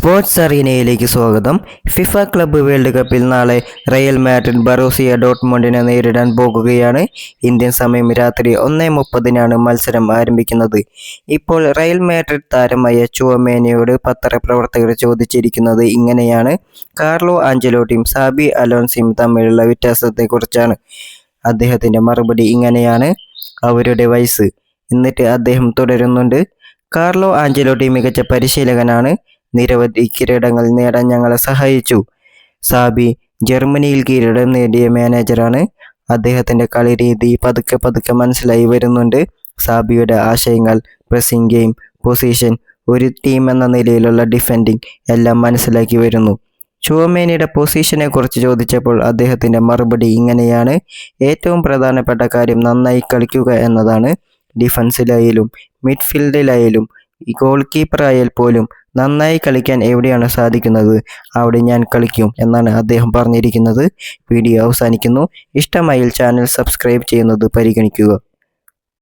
Sports അറീനയിലേക്ക് സ്വാഗതം. FIFA club world കപ്പിൽ നാളെ റയൽ മാഡ്രിഡ് ബറോസിയ ഡോട്ട്മോണ്ടിനെ നേരിടാൻ പോകുകയാണ്. ഇന്ത്യൻ സമയം രാത്രി ഒന്നേ മുപ്പതിനാണ് മത്സരം ആരംഭിക്കുന്നത്. ഇപ്പോൾ റയൽ മാഡ്രിഡ് താരമായ ചുവമേനയോട് പത്രപ്രവർത്തകർ ചോദിച്ചിരിക്കുന്നത് ഇങ്ങനെയാണ്. കാർലോ ആഞ്ചലോട്ടിയും സാബി അലോൺസിയും തമ്മിലുള്ള വ്യത്യാസത്തെക്കുറിച്ചാണ് അദ്ദേഹത്തിന്റെ മറുപടി ഇങ്ങനെയാണ്. അവരുടെ വയസ്സ്. എന്നിട്ട് അദ്ദേഹം തുടരുന്നുണ്ട്. കാർലോ ആഞ്ചലോട്ടി മികച്ച പരിശീലകനാണ്. നിരവധി കിരീടങ്ങൾ നേടാൻ ഞങ്ങളെ സഹായിച്ചു. സാബി ജർമ്മനിയിൽ കിരീടം നേടിയ മാനേജറാണ്. അദ്ദേഹത്തിന്റെ കളി രീതി പതുക്കെ പതുക്കെ മനസ്സിലായി വരുന്നുണ്ട്. സാബിയുടെ ആശയങ്ങൾ പ്രസിംഗ് ഗെയിം പൊസിഷൻ ഒരു ടീം എന്ന നിലയിലുള്ള ഡിഫെൻഡിങ് എല്ലാം മനസ്സിലാക്കി വരുന്നു. ചുവമേനിയുടെ പൊസിഷനെ കുറിച്ച് ചോദിച്ചപ്പോൾ അദ്ദേഹത്തിന്റെ മറുപടി ഇങ്ങനെയാണ്. ഏറ്റവും പ്രധാനപ്പെട്ട കാര്യം നന്നായി കളിക്കുക എന്നതാണ്. ഡിഫൻസിലായാലും മിഡ്ഫീൽഡിലായാലും ഗോൾ കീപ്പറായാൽ പോലും നന്നായി കളിക്കാൻ എവിടെയാണ് സാധിക്കുന്നത്? അവിടെ ഞാൻ കളിക്കും എന്നാണ് അദ്ദേഹം പറഞ്ഞിരിക്കുന്നത്. വീഡിയോ അവസാനിക്കുന്നു. ഇഷ്ടമായി ചാനൽ സബ്സ്ക്രൈബ് ചെയ്യുന്നത് പരിഗണിക്കുക.